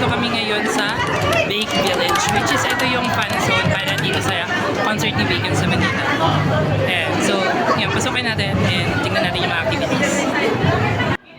nandito kami ngayon sa Bake Village, which is ito yung fan zone para dito sa concert ni Bacon sa Manila. Ayan, so, yan, pasukin natin and tingnan natin yung mga activities.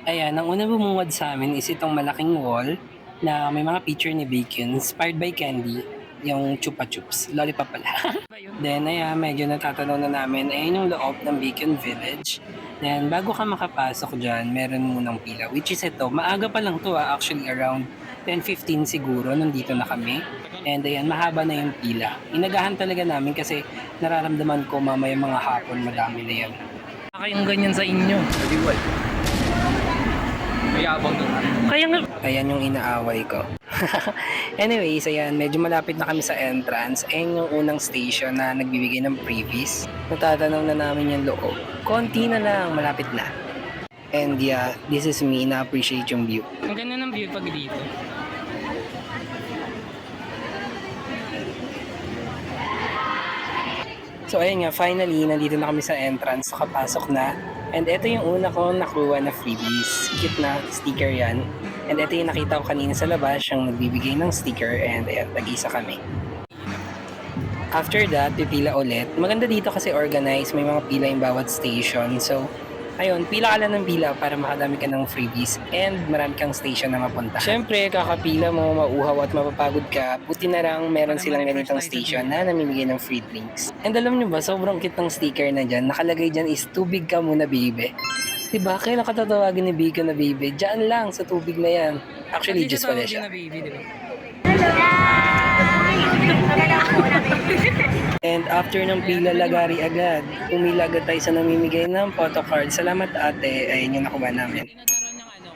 Ayan, ang una bumungad sa amin is itong malaking wall na may mga picture ni Bacon, inspired by Candy, yung Chupa Chups, lollipop pala. Then, ayan, medyo natatanaw na namin, ayun yung loob ng Bacon Village. Then, bago ka makapasok dyan, meron munang pila, which is ito, maaga pa lang to ah, actually around 10.15 siguro, nandito na kami. And ayan, mahaba na yung pila. Inagahan talaga namin kasi nararamdaman ko mamaya mga hapon, madami na yan. Kayong ganyan sa inyo. Mayabang doon. Kaya nga... Ayan yung inaaway ko. Anyways, ayan, medyo malapit na kami sa entrance. Ayan yung unang station na nagbibigay ng freebies. Natatanaw na namin yung loob. Konti na lang, malapit na. And yeah, this is me, na-appreciate yung view. Ang ganda ng view pag dito. So ayun nga, finally, nandito na kami sa entrance, nakapasok na. And ito yung una ko nakuha na freebies. Cute na sticker yan. And ito yung nakita ko kanina sa labas, yung nagbibigay ng sticker and ayan, tag-isa kami. After that, pipila ulit. Maganda dito kasi organized, may mga pila yung bawat station. So, ayun, pila ka lang ng pila para makadami ka ng freebies and marami kang station na mapunta. Siyempre, kakapila mo, mauhaw at mapapagod ka, buti na lang meron silang ganitong station na namimigay ng free drinks. And alam nyo ba, sobrang cute ng sticker na dyan. Nakalagay dyan is, tubig ka muna, baby. Diba? Kailan ka tatawagin ni Biko na baby? Diyan lang, sa tubig na yan. Actually, just pala siya. baby, di after ng pila lagari agad, umila agad tayo sa namimigay ng photocard. Salamat ate, ayun yung nakuha namin.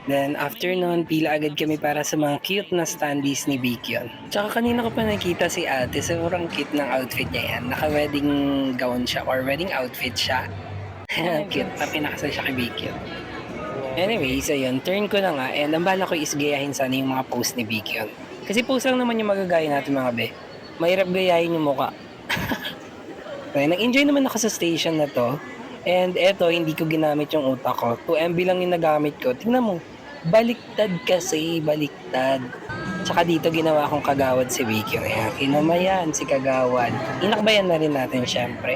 Then after nun, pila agad kami para sa mga cute na standees ni Bikyon. Tsaka kanina ko pa nakita si ate, sobrang cute ng outfit niya yan. Naka-wedding gown siya or wedding outfit siya. cute na pinakasal siya kay Bikyon. Anyways, ayun, turn ko na nga and ang bala ko is gayahin sana yung mga post ni Bikyon. Kasi post lang naman yung magagaya natin mga be. Mahirap gayahin yung muka. Okay, nag-enjoy naman ako sa station na to. And eto, hindi ko ginamit yung utak ko. 2 MB lang yung nagamit ko. Tingnan mo, baliktad kasi, baliktad. Tsaka dito ginawa akong kagawad si Vicky. Ayan, kinamayan si kagawad. Inakbayan na rin natin syempre.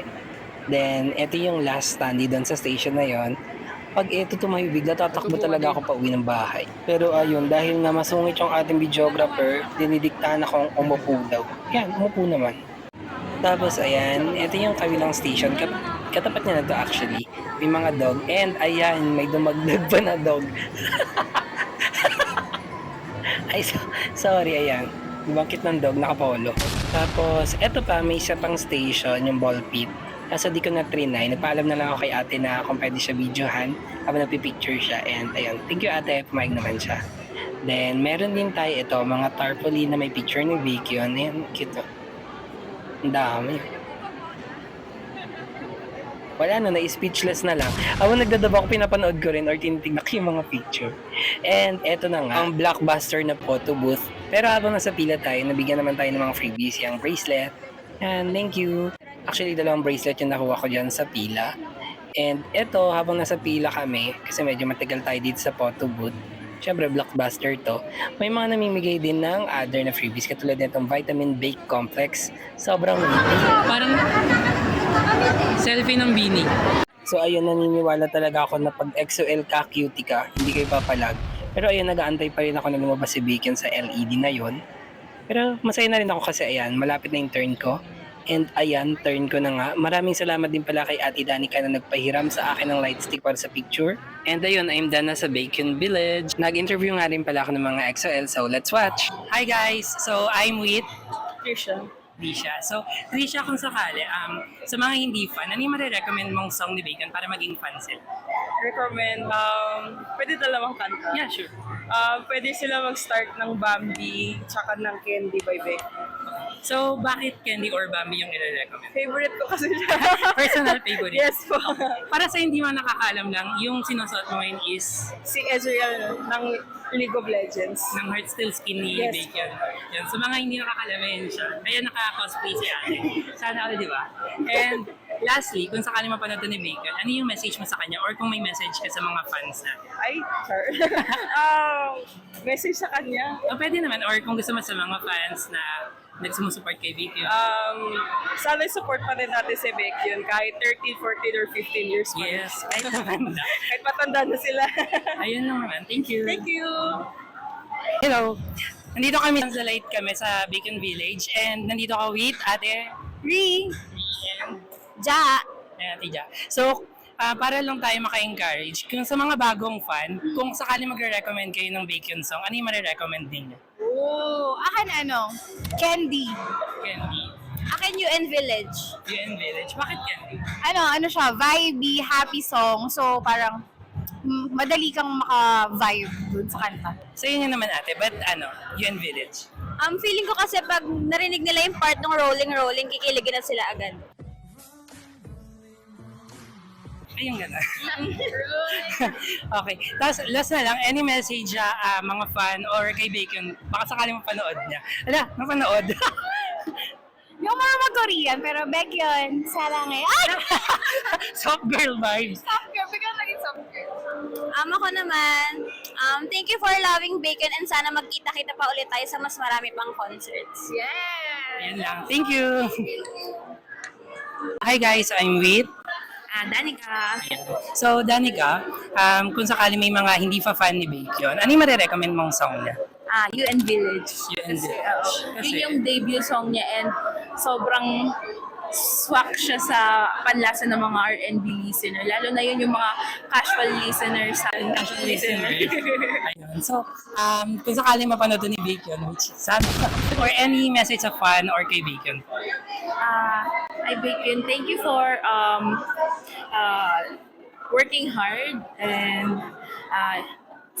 Then, eto yung last standy doon sa station na yon. Pag eto tumayo, bigla tatakbo talaga ako pa uwi ng bahay. Pero ayun, dahil nga masungit yung ating videographer, dinidiktahan akong umupo daw. Yan, umupo naman. Tapos ayan, ito yung kabilang station. Kat katapat niya na to actually. May mga dog. And ayan, may dumagdag pa na dog. Ay, so, sorry, ayan. Bakit ng dog, nakapolo. Tapos, eto pa, may isa pang station, yung ball pit. Kaso di ko na trinay. Nagpaalam na lang ako kay ate na kung pwede siya videohan habang nagpipicture siya. And ayun, thank you ate, pumayag naman siya. Then, meron din tayo ito, mga tarpaulin na may picture ni Vicky. Ayan, cute. Ang dami. Wala na, na-speechless na lang. Ako nagdadaba ko, pinapanood ko rin or tinitignan ko yung mga picture. And eto na nga, ang blockbuster na photo booth. Pero habang nasa pila tayo, nabigyan naman tayo ng mga freebies, yung bracelet. And thank you. Actually, dalawang bracelet yung nakuha ko dyan sa pila. And eto, habang nasa pila kami, kasi medyo matagal tayo dito sa photo booth, Siyempre, blockbuster to. May mga namimigay din ng other na freebies katulad nitong Vitamin Bake Complex. Sobrang Parang selfie ng bini. So ayun, naniniwala talaga ako na pag XOL ka, cutie ka, hindi kayo papalag. Pero ayun, nag-aantay pa rin ako na lumabas si Beacon sa LED na yon. Pero masaya na rin ako kasi ayan, malapit na yung turn ko. And ayan, turn ko na nga. Maraming salamat din pala kay Ate Danica na nagpahiram sa akin ng light stick para sa picture. And ayun, I'm done na sa Bacon Village. Nag-interview nga rin pala ako ng mga XOL, so let's watch. Hi guys! So I'm with Trisha. Trisha. So, Trisha, kung sakali, um, sa mga hindi fan, ano yung marirecommend mong song ni Bacon para maging fan sila? Recommend, um, pwede dalawang kanta. Yeah, sure. Uh, pwede sila mag-start ng Bambi, tsaka ng Candy by Beck. So, bakit Candy or Bambi yung i-recommend? Favorite ko kasi siya. Personal favorite? yes po. Para sa hindi man nakakaalam lang, yung sinusuot mo ngayon is si Ezreal ng League of Legends. ng Heart Still Skin ni Yes. Bacon. Yan. So, mga hindi nakakalamin siya. Kaya naka-cosplay si ate. Sana all, di ba? And lastly, kung sakali mapanood ni Bacon, ano yung message mo sa kanya or kung may message ka sa mga fans natin? Ay, sure. um, message sa kanya. O pwede naman, or kung gusto mo sa mga fans na nagsumusuport kay Bacon. Um, sana support pa rin natin si Baekhyun kahit 13, 14, or 15 years pa. yes, kahit matanda. kahit matanda na sila. Ayun naman. Thank you. Thank you! Hello. Nandito kami sa light kami sa Bacon Village and nandito ako with Ate Ri, and Ja, Ayan, Ate Ja. So, ah, para lang tayo maka-encourage, kung sa mga bagong fan, kung sakali magre-recommend kayo ng Bacon song, ano yung marirecommend ninyo? Oh, akin ano? Candy. Candy. Akin UN Village. UN Village. Bakit Candy? Ano, ano siya, vibey, happy song. So, parang mm, madali kang maka-vibe dun sa kanta. So, yun yun naman ate. But ano, UN Village. Um, feeling ko kasi pag narinig nila yung part ng rolling-rolling, kikiligin na sila agad. Ayun gano'n. okay. Tapos, last na lang, any message sa ah, mga fan or kay Bacon, baka sakali mapanood niya. Ala, mapanood. Yung mga mag-Korean, pero back yun, sarangay. Ay! Soft girl vibes. Soft girl, biglang naging soft girl. Um, ako naman, um, thank you for loving Bacon and sana magkita-kita pa ulit tayo sa mas marami pang concerts. Yeah! Ayun lang. Thank you. Hi guys, I'm with Ah, Danica. So, Danica, um, kung sakali may mga hindi fa fan ni Bacon, ano yung marirecommend mong song niya? Ah, UN Village. UN Kasi, Village. oo. Kasi- Yun yung debut song niya and sobrang swak siya sa panlasa ng mga R&B listener. Lalo na yun yung mga casual listeners sa Casual listener. Ayun. So, um, kung sakali mapanood ni Bacon, which sana, or any message sa fan or kay Bacon. Ah, I Bacon, thank you for um, uh, working hard and uh,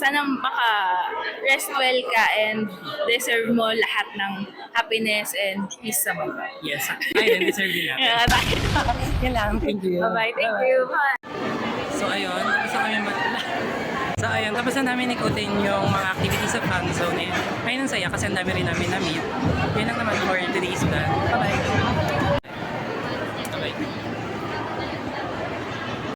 sana maka-rest well ka and deserve mo lahat ng happiness and peace sa buhay. Yes. Ayun, deserve din natin. Yeah, bye. Yan lang. Thank you. Bye-bye. Thank you. Bye. So ayun, na kami mat- So ayun, tapos na namin ikutin yung mga activities sa fan zone. Eh. Ayun ang saya kasi ang dami rin namin na-meet. Yun lang naman for today's vlog. Bye-bye. Bye-bye.